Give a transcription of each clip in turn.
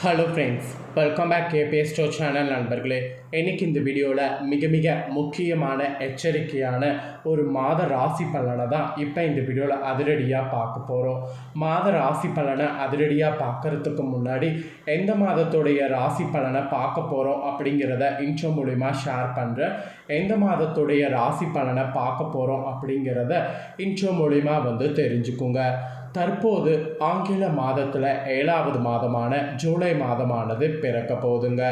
Hello friends welcome back கே ஸ்டோ channel நண்பர்களே. இன்னைக்கு இந்த வீடியோவில் மிக மிக முக்கியமான எச்சரிக்கையான ஒரு மாத ராசி பலனை தான் இப்போ இந்த வீடியோவில் அதிரடியாக பார்க்க போகிறோம் மாத ராசி பலனை அதிரடியாக பார்க்கறதுக்கு முன்னாடி எந்த மாதத்துடைய ராசி பலனை பார்க்க போகிறோம் அப்படிங்கிறத இன்ட்ரோ மூலிமா ஷேர் பண்ணுறேன் எந்த மாதத்துடைய ராசி பலனை பார்க்க போகிறோம் அப்படிங்கிறத இன்ட்ரோ மூலிமா வந்து தெரிஞ்சுக்குங்க. தற்போது ஆங்கில மாதத்தில் ஏழாவது மாதமான ஜூலை மாதமானது பிறக்க போதுங்க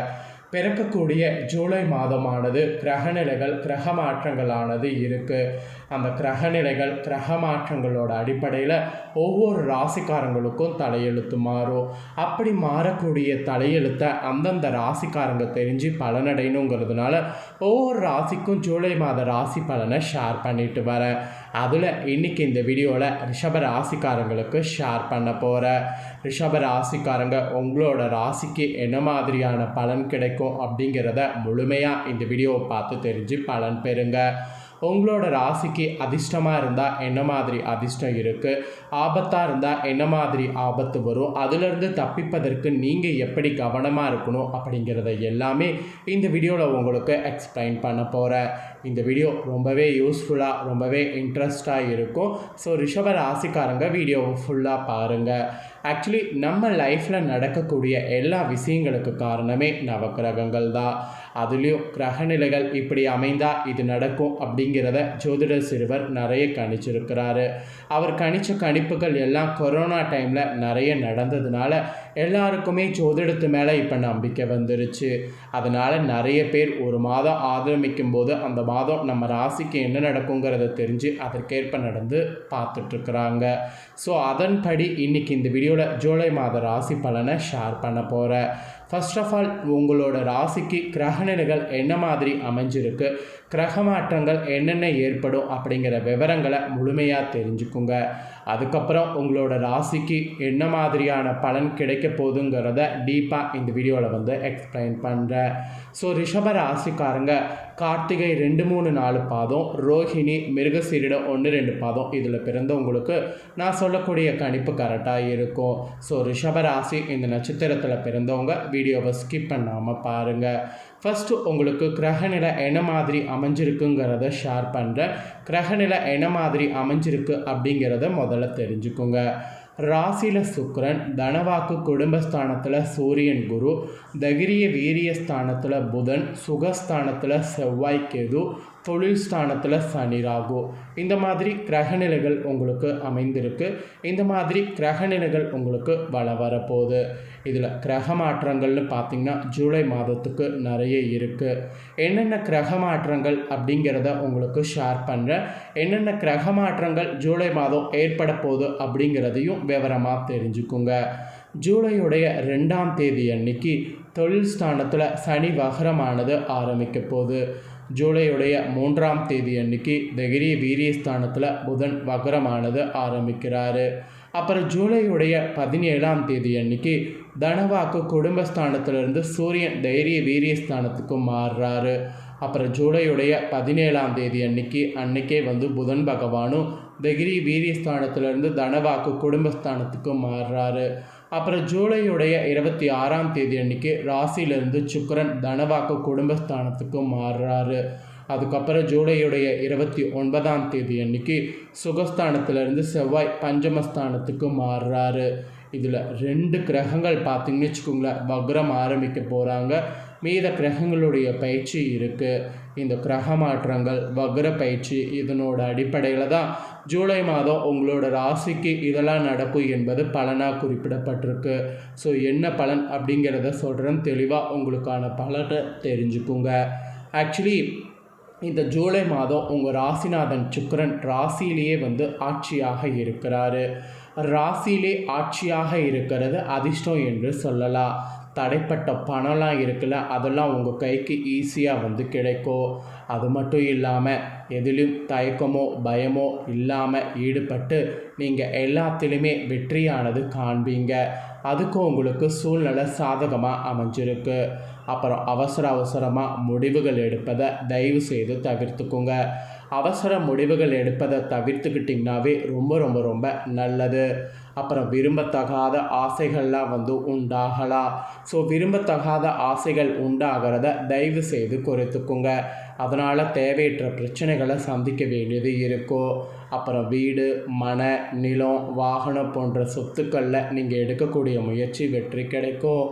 பிறக்கக்கூடிய ஜூலை மாதமானது கிரகநிலைகள் கிரக மாற்றங்களானது இருக்குது அந்த கிரகநிலைகள் கிரக மாற்றங்களோட அடிப்படையில் ஒவ்வொரு ராசிக்காரங்களுக்கும் தலையெழுத்து மாறும். அப்படி மாறக்கூடிய தலையெழுத்தை அந்தந்த ராசிக்காரங்க தெரிஞ்சு பலனடையணுங்கிறதுனால ஒவ்வொரு ராசிக்கும் ஜூலை மாத ராசி பலனை ஷேர் பண்ணிட்டு வரேன். அதில் இன்னைக்கு இந்த வீடியோவில் ரிஷப ராசிக்காரங்களுக்கு ஷேர் பண்ண போகிறேன் ரிஷப ராசிக்காரங்க உங்களோட ராசிக்கு என்ன மாதிரியான பலன் கிடைக்கும் அப்படிங்கிறத முழுமையாக இந்த வீடியோவை பார்த்து தெரிஞ்சு பலன் பெறுங்க. உங்களோட ராசிக்கு அதிர்ஷ்டமாக இருந்தால் என்ன மாதிரி அதிர்ஷ்டம் இருக்குது ஆபத்தாக இருந்தால் என்ன மாதிரி ஆபத்து வரும்? அதிலிருந்து தப்பிப்பதற்கு நீங்கள் எப்படி கவனமாக இருக்கணும் அப்படிங்கிறத எல்லாமே இந்த வீடியோவில் உங்களுக்கு எக்ஸ்பிளைன் பண்ண போகிறேன் இந்த வீடியோ ரொம்பவே யூஸ்ஃபுல்லாக ரொம்பவே இன்ட்ரெஸ்டாக இருக்கும். ஸோ ரிஷப ராசிக்காரங்க வீடியோவை ஃபுல்லாக பாருங்கள் ஆக்சுவலி நம்ம லைஃப்பில் நடக்கக்கூடிய எல்லா விஷயங்களுக்கு காரணமே நவக்கிரகங்கள் தான் அதுலேயும் கிரகநிலைகள் இப்படி அமைந்தால் இது நடக்கும் அப்படிங்கிறத ஜோதிட சிறுவர் நிறைய கணிச்சிருக்கிறாரு. அவர் கணிச்ச கணிப்புகள் எல்லாம் கொரோனா டைமில் நிறைய நடந்ததுனால எல்லாருக்குமே ஜோதிடத்து மேலே இப்போ நம்பிக்கை வந்துருச்சு. அதனால் நிறைய பேர் ஒரு மாதம் ஆரம்பிக்கும் போது அந்த மாதம் நம்ம ராசிக்கு என்ன நடக்குங்கிறத தெரிஞ்சு அதற்கேற்ப நடந்து பார்த்துட்ருக்குறாங்க ஸோ அதன்படி இன்றைக்கி இந்த வீடியோ வீடியோவில் ஜூலை மாத ராசி பலனை ஷேர் பண்ண போகிறேன் ஃபர்ஸ்ட் ஆஃப் ஆல் உங்களோட ராசிக்கு கிரகநிலைகள் என்ன மாதிரி அமைஞ்சிருக்கு? கிரக மாற்றங்கள் என்னென்ன ஏற்படும் அப்படிங்கிற விவரங்களை முழுமையாக தெரிஞ்சுக்குங்க. அதுக்கப்புறம் உங்களோட ராசிக்கு என்ன மாதிரியான பலன் கிடைக்க போகுதுங்கிறத டீப்பாக இந்த வீடியோவில் வந்து எக்ஸ்பிளைன் பண்ணுறேன் ஸோ ரிஷப ராசிக்காரங்க கார்த்திகை ரெண்டு மூணு நாலு பாதம் ரோஹிணி மிருகசீரிடம் ஒன்று ரெண்டு பாதம் இதில் பிறந்தவங்களுக்கு நான் சொல்லக்கூடிய கணிப்பு கரெக்டாக இருக்கும். ஸோ ரிஷப ராசி இந்த நட்சத்திரத்தில் பிறந்தவங்க வீடியோவை ஸ்கிப் பண்ணாமல் பாருங்கள் ஃபஸ்ட்டு உங்களுக்கு கிரகநிலை என்ன மாதிரி அமைஞ்சிருக்குங்கிறத ஷேர் பண்ணுறேன் கிரகநிலை என்ன மாதிரி அமைஞ்சிருக்கு அப்படிங்கிறத முதல்ல தெரிஞ்சுக்கோங்க. ராசியில் சுக்கரன் தனவாக்கு குடும்பஸ்தானத்தில் சூரியன் குரு தகிரிய வீரிய ஸ்தானத்தில் புதன் சுகஸ்தானத்தில் செவ்வாய் கேது தொழில் ஸ்தானத்தில் சனி ராகு இந்த மாதிரி கிரகநிலைகள் உங்களுக்கு அமைந்திருக்கு. இந்த மாதிரி கிரகநிலைகள் உங்களுக்கு வள வரப்போகுது. இதில் கிரக மாற்றங்கள்னு பார்த்திங்கன்னா ஜூலை மாதத்துக்கு நிறைய இருக்குது என்னென்ன கிரக மாற்றங்கள் அப்படிங்கிறத உங்களுக்கு ஷேர் பண்ணுறேன் என்னென்ன கிரக மாற்றங்கள் ஜூலை மாதம் ஏற்பட போகுது அப்படிங்கிறதையும் விவரமாக தெரிஞ்சுக்குங்க. ஜூலையுடைய ரெண்டாம் தேதி அன்னைக்கு தொழில் ஸ்தானத்தில் சனி வகரமானது ஆரம்பிக்க போகுது. ஜூலையுடைய மூன்றாம் தேதி அன்னைக்கு தகிரி வீரியஸ்தானத்தில் புதன் வக்ரமானது ஆரம்பிக்கிறாரு. அப்புறம் ஜூலையுடைய பதினேழாம் தேதி அன்னைக்கு தனவாக்கு குடும்பஸ்தானத்திலிருந்து சூரியன் தைரிய வீரியஸ்தானத்துக்கு மாறுறாரு. அப்புறம் ஜூலையுடைய பதினேழாம் தேதி அன்னைக்கு அன்னைக்கே வந்து புதன் பகவானும் தகிரி வீரியஸ்தானத்திலிருந்து தனவாக்கு குடும்பஸ்தானத்துக்கு மாறுறாரு. அப்புறம் ஜூலையுடைய இருபத்தி ஆறாம் தேதி அன்னைக்கு ராசியிலிருந்து சுக்கரன் தனவாக்கு குடும்பஸ்தானத்துக்கு மாறுறாரு. அதுக்கப்புறம் ஜூலையுடைய இருபத்தி ஒன்பதாம் தேதி அன்னைக்கு சுகஸ்தானத்திலிருந்து செவ்வாய் பஞ்சமஸ்தானத்துக்கு மாறுறாரு. இதில் ரெண்டு கிரகங்கள் பார்த்திங்கன்னு வச்சுக்கோங்களேன் வக்ரம் ஆரம்பிக்க போகிறாங்க மீத கிரகங்களுடைய பயிற்சி இருக்குது இந்த கிரக மாற்றங்கள் வக்ர பயிற்சி இதனோட அடிப்படையில் தான் ஜூலை மாதம் உங்களோட ராசிக்கு இதெல்லாம் நடக்கும் என்பது பலனாக குறிப்பிடப்பட்டிருக்கு. ஸோ என்ன பலன் அப்படிங்கிறத சொல்கிறேன் தெளிவாக உங்களுக்கான பலனை தெரிஞ்சுக்குங்க. ஆக்சுவலி இந்த ஜூலை மாதம் உங்கள் ராசிநாதன் சுக்கரன் ராசியிலேயே வந்து ஆட்சியாக இருக்கிறாரு. ராசியிலே ஆட்சியாக இருக்கிறது அதிர்ஷ்டம் என்று சொல்லலாம். தடைப்பட்ட பணம்லாம் இருக்குல்ல அதெல்லாம் உங்கள் கைக்கு ஈஸியாக வந்து கிடைக்கும் அது மட்டும் இல்லாமல் எதிலும் தயக்கமோ பயமோ இல்லாமல் ஈடுபட்டு நீங்கள் எல்லாத்திலுமே வெற்றியானது காண்பீங்க. அதுக்கும் உங்களுக்கு சூழ்நிலை சாதகமாக அமைஞ்சிருக்கு. அப்புறம் அவசர அவசரமாக முடிவுகள் எடுப்பதை தயவு செய்து தவிர்த்துக்குங்க. அவசர முடிவுகள் எடுப்பதை தவிர்த்துக்கிட்டிங்கனாவே ரொம்ப ரொம்ப ரொம்ப நல்லது. அப்புறம் விரும்பத்தகாத ஆசைகள்லாம் வந்து உண்டாகலாம். ஸோ விரும்பத்தகாத ஆசைகள் உண்டாகிறத தயவு செய்து குறைத்துக்குங்க. அதனால் தேவையற்ற பிரச்சனைகளை சந்திக்க வேண்டியது இருக்கும். அப்புறம் வீடு மன நிலம் வாகனம் போன்ற சொத்துக்களில் நீங்கள் எடுக்கக்கூடிய முயற்சி வெற்றி கிடைக்கும்.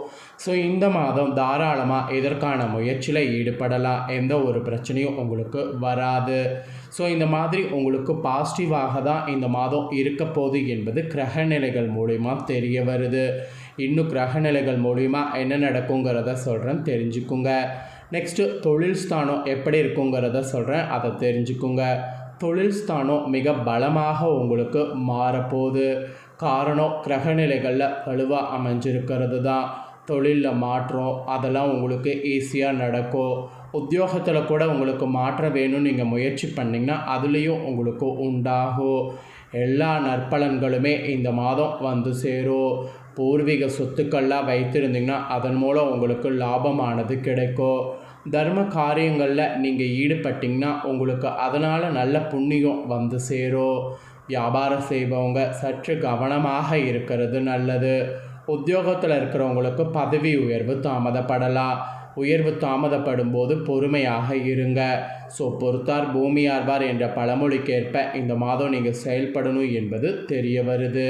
ஸோ இந்த மாதம் தாராளமாக இதற்கான முயற்சியில் ஈடுபடலாம். எந்த ஒரு பிரச்சனையும் உங்களுக்கு வராது. ஸோ இந்த மாதிரி உங்களுக்கு பாசிட்டிவாக தான் இந்த மாதம் இருக்க போகுது என்பது கிரகநிலைகள் மூலிமா தெரிய வருது. இன்னும் கிரகநிலைகள் மூலிமா என்ன நடக்குங்கிறத சொல்கிறேன் தெரிஞ்சுக்குங்க. நெக்ஸ்ட்டு தொழில் ஸ்தானம் எப்படி இருக்குங்கிறத சொல்கிறேன் அதை தெரிஞ்சுக்குங்க. தொழில் ஸ்தானம் மிக பலமாக உங்களுக்கு மாறப்போகுது. காரணம் கிரகநிலைகளில் வலுவாக அமைஞ்சிருக்கிறது தான் தொழிலில் மாற்றம் அதெல்லாம் உங்களுக்கு ஈஸியாக நடக்கும். உத்தியோகத்தில் கூட உங்களுக்கு மாற்றம் வேணும்னு நீங்கள் முயற்சி பண்ணிங்கன்னா அதுலேயும் உங்களுக்கு உண்டாகும். எல்லா நற்பலன்களுமே இந்த மாதம் வந்து சேரும். பூர்வீக சொத்துக்கள்லாம் வைத்திருந்தீங்கன்னா அதன் மூலம் உங்களுக்கு லாபமானது கிடைக்கும். தர்ம காரியங்களில் நீங்கள் ஈடுபட்டிங்கன்னா உங்களுக்கு அதனால் நல்ல புண்ணியம் வந்து சேரும் வியாபாரம் செய்பவங்க சற்று கவனமாக இருக்கிறது நல்லது. உத்தியோகத்தில் இருக்கிறவங்களுக்கு பதவி உயர்வு தாமதப்படலாம். உயர்வு தாமதப்படும் போது பொறுமையாக இருங்க. ஸோ பொறுத்தார் பூமியார்வார் என்ற பழமொழிக்கேற்ப இந்த மாதம் நீங்கள் செயல்படணும் என்பது தெரிய வருது.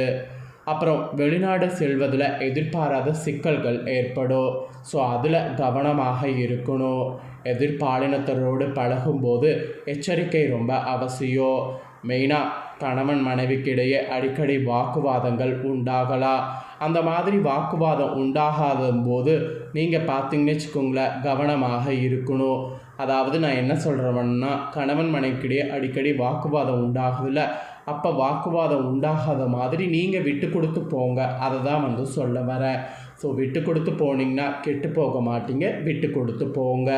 அப்புறம் வெளிநாடு செல்வதில் எதிர்பாராத சிக்கல்கள் ஏற்படும். ஸோ அதில் கவனமாக இருக்கணும். எதிர்பாலினத்தரோடு பழகும்போது எச்சரிக்கை ரொம்ப அவசியம். மெயினாக கணவன் மனைவிக்கிடையே அடிக்கடி வாக்குவாதங்கள் உண்டாகலாம். அந்த மாதிரி வாக்குவாதம் உண்டாகாத போது நீங்கள் பார்த்தீங்கன்னு வச்சுக்கோங்களேன் கவனமாக இருக்கணும். அதாவது நான் என்ன சொல்கிறவன்னா கணவன் மனைவிக்கிடையே அடிக்கடி வாக்குவாதம் உண்டாகுதுல்ல அப்போ வாக்குவாதம் உண்டாகாத மாதிரி நீங்கள் விட்டு கொடுத்து போங்க. அதை தான் வந்து சொல்ல வரேன் ஸோ விட்டு கொடுத்து போனீங்கன்னா கெட்டு போக மாட்டீங்க. விட்டு கொடுத்து போங்க.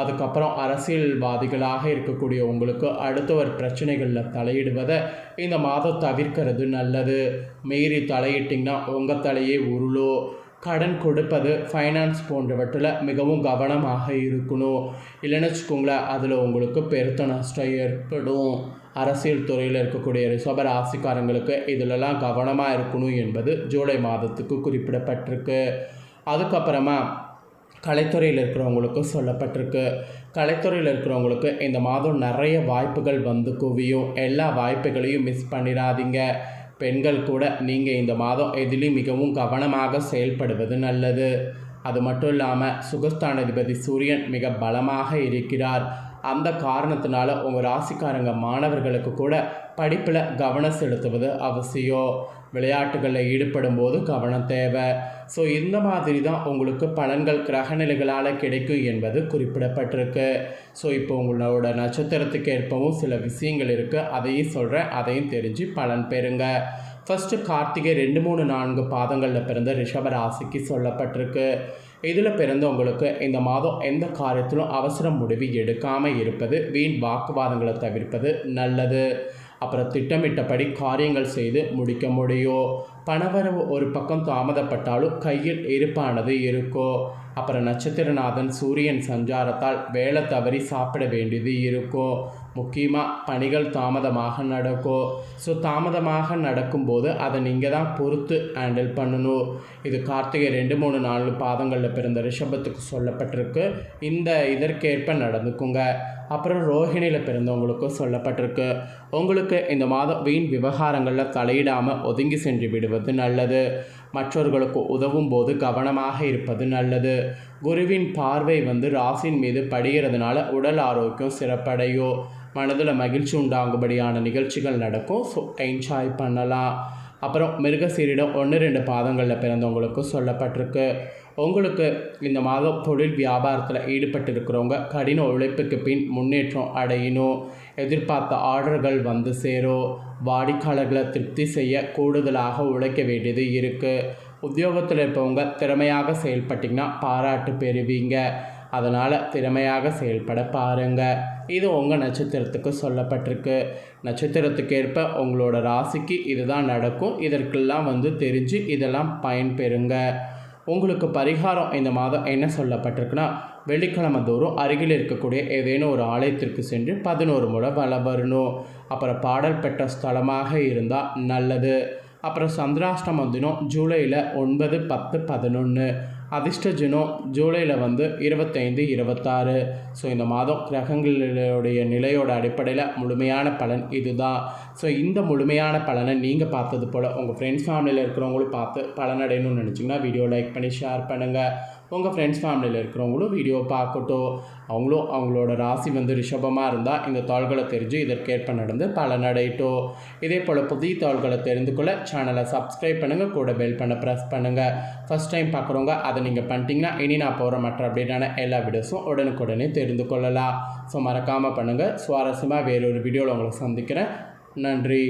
அதுக்கப்புறம் அரசியல்வாதிகளாக இருக்கக்கூடிய உங்களுக்கு அடுத்தவர் பிரச்சனைகளில் தலையிடுவதை இந்த மாதம் தவிர்க்கிறது நல்லது. மீறி தலையிட்டிங்கன்னா உங்கள் தலையே உருளோ. கடன் கொடுப்பது ஃபைனான்ஸ் போன்றவற்றில் மிகவும் கவனமாக இருக்கணும். இல்லைன்னு வச்சுக்கோங்களேன் அதில் உங்களுக்கு பெருத்த நஷ்டம் ஏற்படும். அரசியல் துறையில் இருக்கக்கூடிய ரிஷப ராசிக்காரங்களுக்கு இதிலெல்லாம் கவனமாக இருக்கணும் என்பது ஜூலை மாதத்துக்கு குறிப்பிடப்பட்டிருக்கு. அதுக்கப்புறமா கலைத்துறையில் இருக்கிறவங்களுக்கும் சொல்லப்பட்டிருக்கு. கலைத்துறையில் இருக்கிறவங்களுக்கு இந்த மாதம் நிறைய வாய்ப்புகள் வந்து குவியும். எல்லா வாய்ப்புகளையும் மிஸ் பண்ணிடாதீங்க. பெண்கள் கூட நீங்கள் இந்த மாதம் எதிலையும் மிகவும் கவனமாக செயல்படுவது நல்லது. அது மட்டும் இல்லாமல் சுகஸ்தானாதிபதி சூரியன் மிக பலமாக இருக்கிறார். அந்த காரணத்தினால உங்கள் ராசிக்காரங்க மாணவர்களுக்கு கூட படிப்பில் கவனம் செலுத்துவது அவசியம். விளையாட்டுகளில் ஈடுபடும் போது கவனம் தேவை. ஸோ இந்த மாதிரி தான் உங்களுக்கு பலன்கள் கிரகநிலைகளால் கிடைக்கும் என்பது குறிப்பிடப்பட்டிருக்கு. ஸோ இப்போ உங்களோட நட்சத்திரத்துக்கு ஏற்பவும் சில விஷயங்கள் இருக்குது அதையும் சொல்கிறேன் அதையும் தெரிஞ்சு பலன் பெறுங்க. ஃபஸ்ட்டு கார்த்திகை ரெண்டு மூணு நான்கு பாதங்களில் பிறந்த ரிஷப ராசிக்கு சொல்லப்பட்டிருக்கு. இதில் பிறந்தவங்களுக்கு இந்த மாதம் எந்த காரியத்திலும் அவசர முடிவு எடுக்காமல் இருப்பது வீண் வாக்குவாதங்களை தவிர்ப்பது நல்லது. அப்புறம் திட்டமிட்டபடி காரியங்கள் செய்து முடிக்க முடியும் பணவரவு ஒரு பக்கம் தாமதப்பட்டாலும் கையில் இருப்பானது இருக்கும் அப்புறம் நட்சத்திரநாதன் சூரியன் சஞ்சாரத்தால் வேலை தவறி சாப்பிட வேண்டியது இருக்கும் முக்கியமாக பணிகள் தாமதமாக நடக்கும் ஸோ தாமதமாக நடக்கும்போது அதை நீங்கள் தான் பொறுத்து ஹேண்டில் பண்ணணும். இது கார்த்திகை ரெண்டு மூணு நாலு பாதங்களில் பிறந்த ரிஷபத்துக்கு சொல்லப்பட்டிருக்கு. இந்த இதற்கேற்ப நடந்துக்குங்க. அப்புறம் ரோஹிணியில் பிறந்தவங்களுக்கும் சொல்லப்பட்டிருக்கு. உங்களுக்கு இந்த மாதம் வீண் விவகாரங்களில் தலையிடாமல் ஒதுங்கி சென்று விடுவது நல்லது. மற்றவர்களுக்கு உதவும் போது கவனமாக இருப்பது நல்லது. குருவின் பார்வை வந்து ராசின் மீது படுகிறதுனால உடல் ஆரோக்கியம் சிறப்படையும். மனதில் மகிழ்ச்சி உண்டாகும்படியான நிகழ்ச்சிகள் நடக்கும். ஸோ என்ஜாய் பண்ணலாம். அப்புறம் மிருகசீரிடம் ஒன்று ரெண்டு பாதங்களில் பிறந்தவங்களுக்கும் சொல்லப்பட்டிருக்கு. உங்களுக்கு இந்த மாதம் தொழில் வியாபாரத்தில் ஈடுபட்டு இருக்கிறவங்க கடின உழைப்புக்கு பின் முன்னேற்றம் அடையணும். எதிர்பார்த்த ஆர்டர்கள் வந்து சேரும். வாடிக்கையாளர்களை திருப்தி செய்ய கூடுதலாக உழைக்க வேண்டியது இருக்குது உத்தியோகத்தில் இருப்பவங்க திறமையாக செயல்பட்டிங்கன்னா பாராட்டு பெறுவீங்க. அதனால் திறமையாக செயல்பட பாருங்கள் இது உங்கள் நட்சத்திரத்துக்கு சொல்லப்பட்டிருக்கு. நட்சத்திரத்துக்கு ஏற்ப உங்களோட ராசிக்கு இதுதான் நடக்கும். இதற்கெல்லாம் வந்து தெரிஞ்சு இதெல்லாம் பயன்பெறுங்க. உங்களுக்கு பரிகாரம் இந்த மாதம் என்ன சொல்லப்பட்டிருக்குன்னா வெள்ளிக்கிழமை தோறும் அருகில் இருக்கக்கூடிய ஏதேனும் ஒரு ஆலயத்திற்கு சென்று பதினோரு முறை வள வரணும். அப்புறம் பாடல் பெற்ற ஸ்தலமாக இருந்தால் நல்லது. அப்புறம் சந்திராஷ்டமம் தினம் ஜூலையில் ஒன்பது பத்து பதினொன்று அதிர்ஷ்ட தினம் ஜூலையில் வந்து இருபத்தைந்து இருபத்தாறு. ஸோ இந்த மாதம் கிரகங்களுடைய நிலையோட அடிப்படையில் முழுமையான பலன் இதுதான். ஸோ இந்த முழுமையான பலனை நீங்கள் பார்த்தது போல் உங்கள் ஃப்ரெண்ட்ஸ் ஃபேமிலியில் இருக்கிறவங்களும் பார்த்து பலனடையணும்னு நினச்சிங்கன்னா வீடியோ லைக் பண்ணி ஷேர் பண்ணுங்கள் உங்கள் ஃப்ரெண்ட்ஸ் ஃபேமிலியில் இருக்கிறவங்களும் வீடியோ பார்க்கட்டும். அவங்களும் அவங்களோட ராசி வந்து ரிஷபமாக இருந்தால் இந்த தாள்களை தெரிஞ்சு இதற்கேற்ப நடந்து பலனடையட்டும் இதே போல் புதிய தாள்களை தெரிந்து கொள்ள சேனலை சப்ஸ்கிரைப் பண்ணுங்கள் கூட பெல் பண்ண ப்ரெஸ் பண்ணுங்கள் ஃபஸ்ட் டைம் பார்க்குறவங்க அதை நீங்கள் பண்ணிட்டீங்கன்னா இனி நான் போகிற மற்ற அப்டேட்டான எல்லா வீடியோஸும் உடனுக்குடனே தெரிந்து கொள்ளலாம். ஸோ மறக்காமல் பண்ணுங்கள் சுவாரஸ்யமாக வேறொரு வீடியோவில் உங்களை சந்திக்கிறேன். நன்றி.